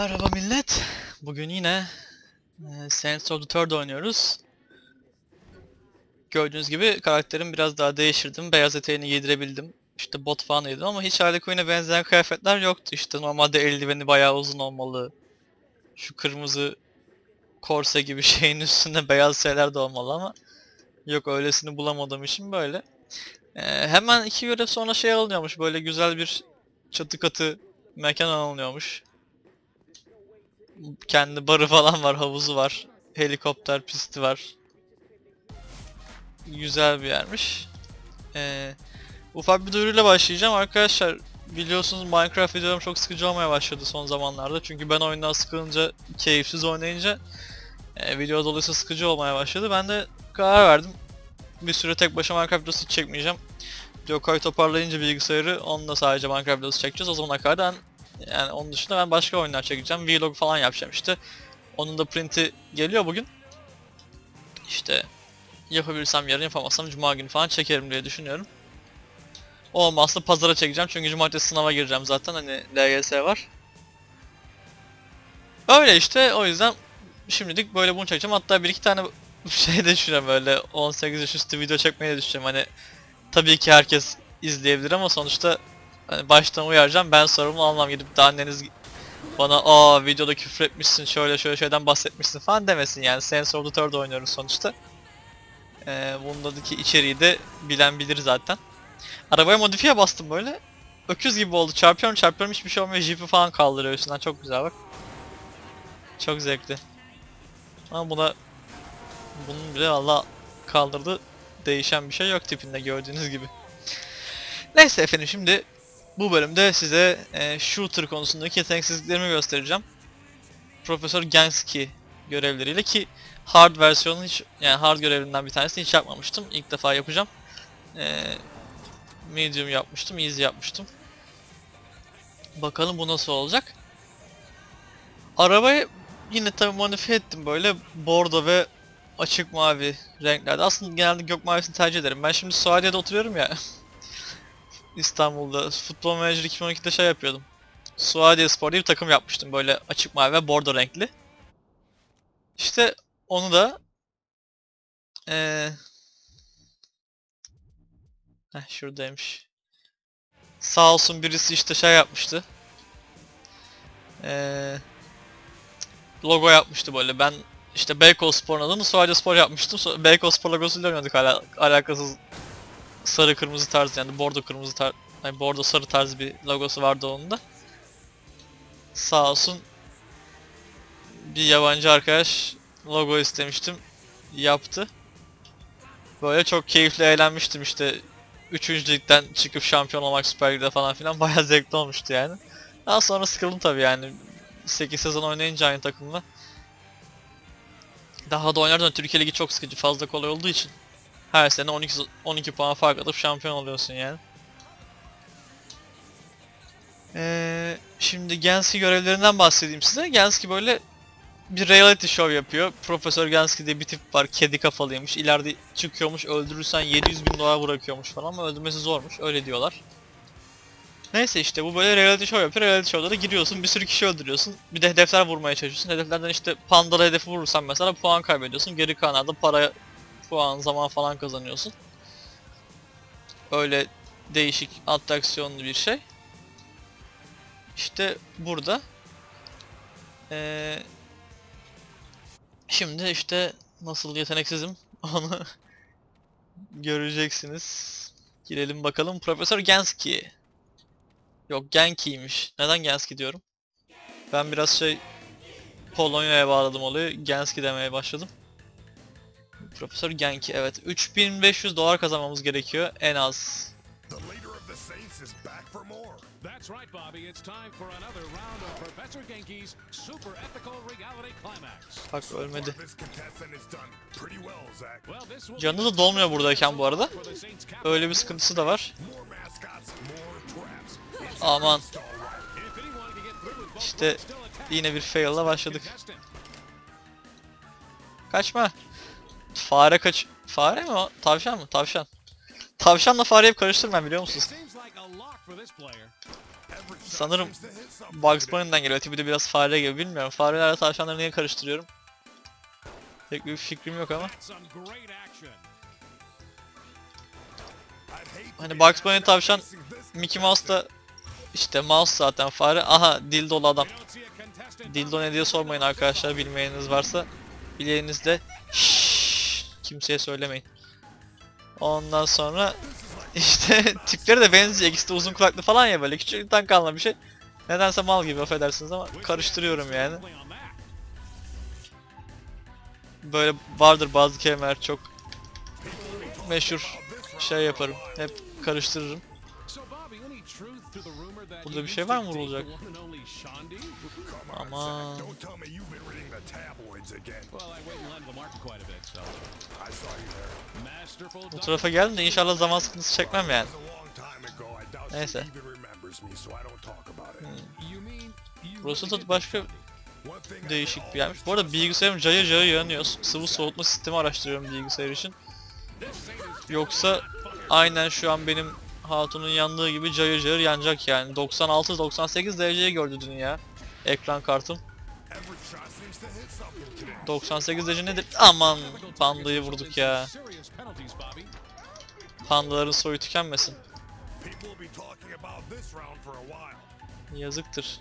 Merhaba millet. Bugün yine e, Saints of the Third oynuyoruz. Gördüğünüz gibi karakterimi biraz daha değiştirdim. Beyaz eteğini giydirebildim. İşte bot falan yedim ama hiç Harley Quinn'e benzeyen kıyafetler yoktu. İşte normalde eldiveni bayağı uzun olmalı. Şu kırmızı korse gibi şeyin üstünde beyaz şeyler de olmalı ama yok öylesini bulamadığım için böyle. E, hemen iki görev sonra şey alınıyormuş böyle güzel bir çatı katı mekan alınıyormuş kendi barı falan var, havuzu var. Helikopter pisti var. Güzel bir yermiş. Ee, ufak bir duyuruyla başlayacağım. Arkadaşlar biliyorsunuz Minecraft videolarım çok sıkıcı olmaya başladı son zamanlarda. Çünkü ben oyundan sıkılınca, keyifsiz oynayınca e, video dolayısıyla sıkıcı olmaya başladı. Ben de karar verdim. Bir süre tek başıma Minecraft videosu çekmeyeceğim. Gökay toparlayınca bilgisayarı onunla sadece Minecraft videosu çekeceğiz. O zamana kadar yani onun dışında ben başka oyunlar çekeceğim. Vlog falan yapacağım işte. Onun da printi geliyor bugün. İşte yapabilirsem yarın yapamazsam cuma günü falan çekerim diye düşünüyorum. Olmazsa pazara çekeceğim çünkü cumartesi sınava gireceğim zaten hani LYS var. Öyle işte o yüzden şimdilik böyle bunu çekeceğim. Hatta bir iki tane şey de düşünüyorum böyle 18 yaş üstü video çekmeyi de. Hani tabii ki herkes izleyebilir ama sonuçta Hani baştan uyaracağım ben sorumlu almam gidip de anneniz bana aa videoda küfür etmişsin şöyle şöyle şeyden bahsetmişsin falan demesin yani Saints of the Third sonuçta. Ee, bundaki içeriği de bilen bilir zaten. Arabaya modifiye bastım böyle. Öküz gibi oldu. Çarpıyorum çarpıyorum hiçbir şey olmuyor. Jeep'i falan kaldırıyor üstünden. Çok güzel bak. Çok zevkli. Ama buna bunun bile valla kaldırdı. Değişen bir şey yok tipinde gördüğünüz gibi. Neyse efendim şimdi bu bölümde size e, shooter konusundaki yeteneksizliklerimi göstereceğim. Profesör Genski görevleriyle ki hard versiyonu hiç yani hard görevinden bir tanesini hiç yapmamıştım. İlk defa yapacağım. E, medium yapmıştım, easy yapmıştım. Bakalım bu nasıl olacak. Arabayı yine tabi modifiye ettim böyle bordo ve açık mavi renklerde. Aslında genelde gök mavisini tercih ederim. Ben şimdi Suadiye'de oturuyorum ya. İstanbul'da Futbol Manager 2012'de şey yapıyordum. Suadiye Spor diye bir takım yapmıştım böyle açık mavi ve bordo renkli. İşte onu da ee, Heh, şuradaymış. Sağ olsun birisi işte şey yapmıştı. Ee, logo yapmıştı böyle. Ben işte Beykoz Spor'un adını Suadiye Spor yapmıştım. Beykoz Spor logosuyla oynuyorduk hala alakasız sarı kırmızı tarz yani bordo kırmızı tarz yani bordo sarı tarz bir logosu vardı onun da. Sağ olsun bir yabancı arkadaş logo istemiştim. Yaptı. Böyle çok keyifli eğlenmiştim işte. Üçüncü ligden çıkıp şampiyon olmak Süper Lig'de falan filan bayağı zevkli olmuştu yani. Daha sonra sıkıldım tabii yani. 8 sezon oynayınca aynı takımla. Daha da oynardan Türkiye Ligi çok sıkıcı fazla kolay olduğu için. Her sene 12 12 puan fark atıp şampiyon oluyorsun yani. Ee, şimdi Genski görevlerinden bahsedeyim size. Genski böyle bir reality show yapıyor. Profesör Genski diye bir tip var. Kedi kafalıymış. İleride çıkıyormuş. Öldürürsen 700 bin dolar bırakıyormuş falan ama öldürmesi zormuş. Öyle diyorlar. Neyse işte bu böyle reality show yapıyor. Reality show'da da giriyorsun. Bir sürü kişi öldürüyorsun. Bir de hedefler vurmaya çalışıyorsun. Hedeflerden işte pandalı hedefi vurursan mesela puan kaybediyorsun. Geri kalanlarda para, puan, zaman falan kazanıyorsun. Öyle değişik atraksiyonlu bir şey. İşte burada. Ee, şimdi işte nasıl yeteneksizim onu göreceksiniz. Girelim bakalım. Profesör Genski. Yok Genki'ymiş. Neden Genski diyorum? Ben biraz şey Polonya'ya bağladım olayı. Genski demeye başladım. Profesör Genki evet. 3500 dolar kazanmamız gerekiyor en az. That's right, Bobby. It's time for another round of Professor Genki's super ethical reality climax. Bak ölmedi. Canı da dolmuyor buradayken bu arada. Öyle bir sıkıntısı da var. Aman. İşte yine bir fail'la başladık. Kaçma. Fare kaç... Fare mi o? Tavşan mı? Tavşan. Tavşanla fareyi karıştırmam biliyor musunuz? Sanırım Bugs Bunny'den geliyor. Tipi de biraz fare gibi bilmiyorum. Farelerle tavşanları niye karıştırıyorum? Pek bir fikrim yok ama. Hani Bugs Bunny tavşan, Mickey Mouse da işte mouse zaten fare. Aha dildolu adam. Dildo ne diye sormayın arkadaşlar bilmeyeniniz varsa. Bileğiniz de şşş, kimseye söylemeyin. Ondan sonra işte tipleri de benziyor. İkisi de uzun kulaklı falan ya böyle küçükten kalma bir şey. Nedense mal gibi affedersiniz ama karıştırıyorum yani. Böyle vardır bazı kelimeler çok meşhur şey yaparım. Hep karıştırırım. Burada bir şey var mı vurulacak? Ama Don't tell me you've been reading the tabloids again. Well, I wait in line to the market quite a bit, so. I saw you there. Masterful bu tarafa geldim de inşallah zaman sıkıntısı çekmem yani. Neyse. she even remembers me, so I don't talk about it. You mean you Burası da başka değişik bir yermiş. Bu arada bilgisayarım cayır cayır yanıyor. Sıvı soğutma sistemi araştırıyorum bilgisayar için. Yoksa aynen şu an benim hatunun yandığı gibi cayır cayır yanacak yani. 96-98 dereceyi gördü dünya. Ekran kartım. every shot seems to hit something today. 98 derece nedir? Aman pandayı vurduk ya. Pandaların soyu tükenmesin. Yazıktır.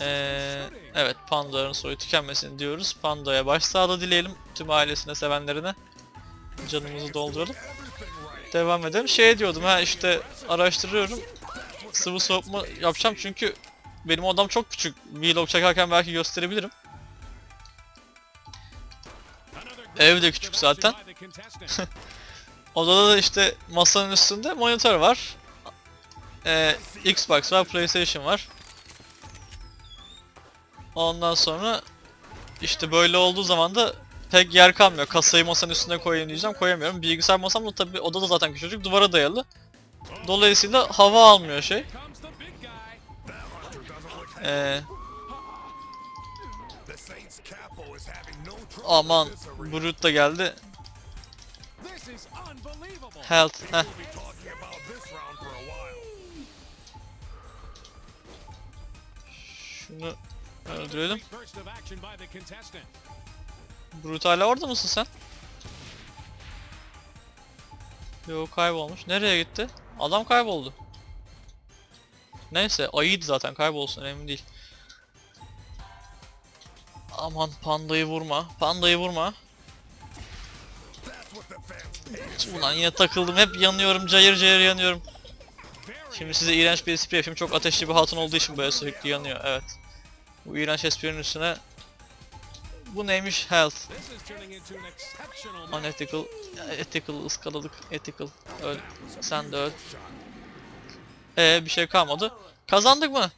Ee, evet pandaların soyu tükenmesin diyoruz. Pandaya başsağlığı dileyelim tüm ailesine sevenlerine. Canımızı dolduralım. Devam edelim. Şey diyordum ha işte araştırıyorum. Sıvı soğutma yapacağım çünkü benim odam çok küçük. Vlog çekerken belki gösterebilirim. Ev de küçük zaten. Odada da işte masanın üstünde monitör var. Ee, Xbox var, PlayStation var. Ondan sonra işte böyle olduğu zaman da pek yer kalmıyor. Kasayı masanın üstüne koyayım diyeceğim, koyamıyorum. Bilgisayar masam da tabii odada zaten küçücük, duvara dayalı. Dolayısıyla hava almıyor şey. Ee, aman. Brute da geldi. Health. Heh. Şunu öldürelim. Brute hala orada mısın sen? Yok kaybolmuş. Nereye gitti? Adam kayboldu. Neyse ayıydı zaten kaybolsun önemli değil. Aman pandayı vurma. Pandayı vurma. Ulan yine takıldım. Hep yanıyorum. Cayır cayır yanıyorum. Şimdi size iğrenç bir espri yapayım. Çok ateşli bir hatun olduğu için böyle sürekli yanıyor. Evet. Bu iğrenç esprinin üstüne bu neymiş? Health. Unethical, ethical ıskaladık, ethical. Öl. Sen de öl. Ee bir şey kalmadı. Kazandık mı?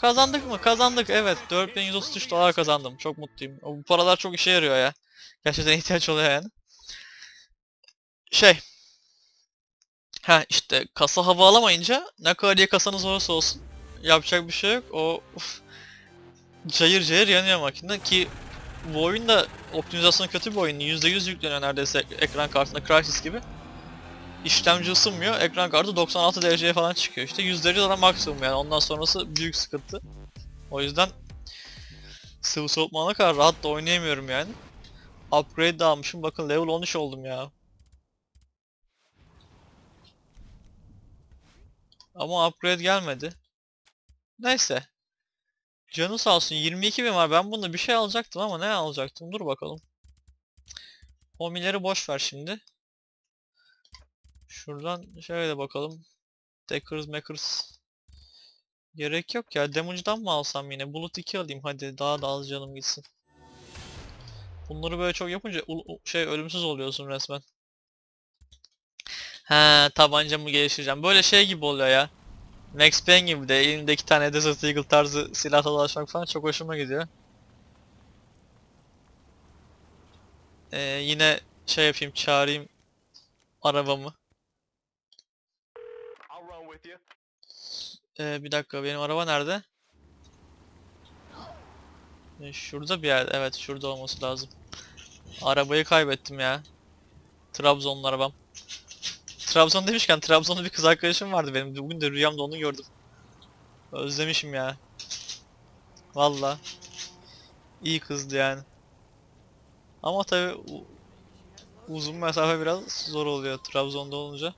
Kazandık mı? Kazandık. Evet. 4133 dolar kazandım. Çok mutluyum. Bu paralar çok işe yarıyor ya. Gerçekten ihtiyaç oluyor yani. Şey. Ha işte kasa hava alamayınca ne kadar iyi kasanız olursa olsun yapacak bir şey yok. O uf, cayır cayır yanıyor makine ki bu oyun da optimizasyonu kötü bir oyun. %100 yükleniyor neredeyse ek- ekran kartına Crysis gibi. İşlemci ısınmıyor. Ekran kartı 96 dereceye falan çıkıyor. İşte 100 derece maksimum yani. Ondan sonrası büyük sıkıntı. O yüzden sıvı soğutmana kadar rahat da oynayamıyorum yani. Upgrade de almışım. Bakın level 13 oldum ya. Ama upgrade gelmedi. Neyse. Canı sağ olsun 22 bin var. Ben bunda bir şey alacaktım ama ne alacaktım? Dur bakalım. Homileri boş ver şimdi. Şuradan şöyle bakalım. Deckers Makers. Gerek yok ya. Damage'dan mı alsam yine? Bulut 2 alayım hadi. Daha da az canım gitsin. Bunları böyle çok yapınca şey ölümsüz oluyorsun resmen. He tabancamı geliştireceğim. Böyle şey gibi oluyor ya. Max Payne gibi de elimde iki tane Desert Eagle tarzı silahla dolaşmak falan çok hoşuma gidiyor. Ee, yine şey yapayım çağırayım arabamı. Ee, bir dakika benim araba nerede? Ee, şurada bir yerde evet şurada olması lazım. Arabayı kaybettim ya. Trabzonlu arabam. Trabzon demişken Trabzon'da bir kız arkadaşım vardı benim. Bugün de rüyamda onu gördüm. Özlemişim ya. Valla. İyi kızdı yani. Ama tabi uzun mesafe biraz zor oluyor Trabzon'da olunca.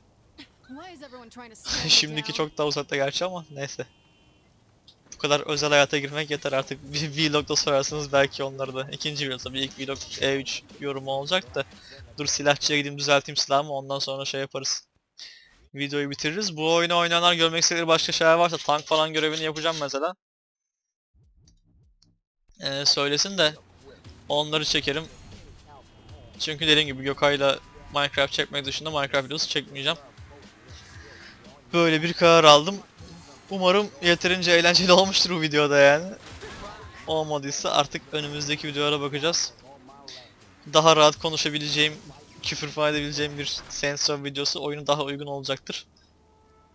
Şimdiki çok daha uzakta gerçi ama neyse. Bu kadar özel hayata girmek yeter artık. Bir vlogda sorarsınız belki onları da. İkinci vlog tabii ilk vlog E3 yorumu olacak da. Dur silahçıya gideyim düzelteyim silahımı ondan sonra şey yaparız. Videoyu bitiririz. Bu oyunu oynayanlar görmek istedikleri başka şeyler varsa tank falan görevini yapacağım mesela. Ee, söylesin de onları çekerim. Çünkü dediğim gibi Gökay'la Minecraft çekmek dışında Minecraft videosu çekmeyeceğim. Böyle bir karar aldım. Umarım yeterince eğlenceli olmuştur bu videoda yani. Olmadıysa artık önümüzdeki videolara bakacağız. Daha rahat konuşabileceğim, küfür falan edebileceğim bir sensör videosu oyunu daha uygun olacaktır.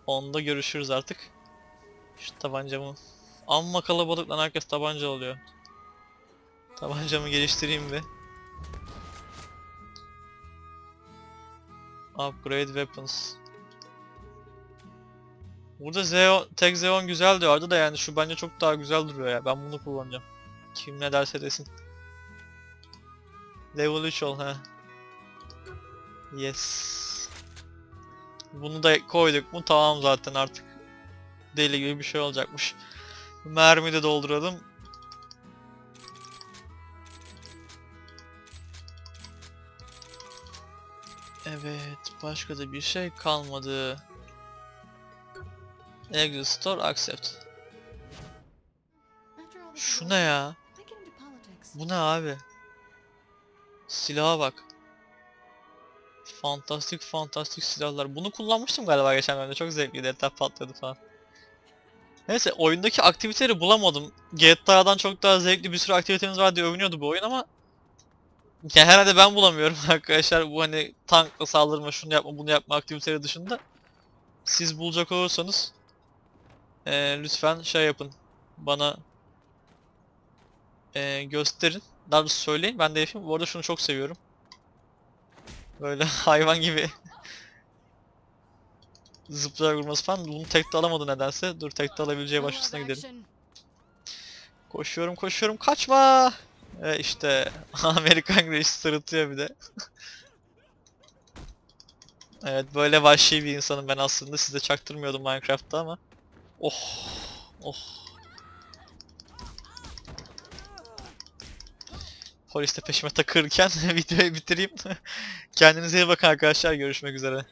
Onda görüşürüz artık. Şu tabancamı... Amma kalabalık lan herkes tabanca oluyor. Tabancamı geliştireyim bir. Upgrade weapons. Burada Xeon, tek Xeon güzel diyordu da yani şu bence çok daha güzel duruyor ya. Ben bunu kullanacağım. Kim ne derse desin. Level 3 ol ha. Yes. Bunu da koyduk mu tamam zaten artık. Deli gibi bir şey olacakmış. Mermi de dolduralım. Evet, başka da bir şey kalmadı. Exit store accept. Şu ne ya? Bu ne abi? Silaha bak. Fantastik fantastik silahlar. Bunu kullanmıştım galiba geçen bölümde. Çok zevkliydi. Etraf patlıyordu falan. Neyse oyundaki aktiviteleri bulamadım. GTA'dan çok daha zevkli bir sürü aktivitemiz var diye övünüyordu bu oyun ama ya herhalde ben bulamıyorum arkadaşlar bu hani tankla saldırma şunu yapma bunu yapma aktiviteleri dışında. Siz bulacak olursanız eee, lütfen şey yapın. Bana eee, gösterin. Daha doğrusu söyleyin ben de yapayım. Bu arada şunu çok seviyorum. Böyle hayvan gibi zıplayarak vurması falan. Bunu tek de alamadı nedense. Dur tek de alabileceği başkasına gidelim. Koşuyorum koşuyorum kaçma. Ve işte Amerikan Grace sırıtıyor bir de. evet böyle vahşi bir insanım ben aslında size çaktırmıyordum Minecraft'ta ama. Oh oh. Polis de peşime takırken videoyu bitireyim. Kendinize iyi bakın arkadaşlar görüşmek üzere.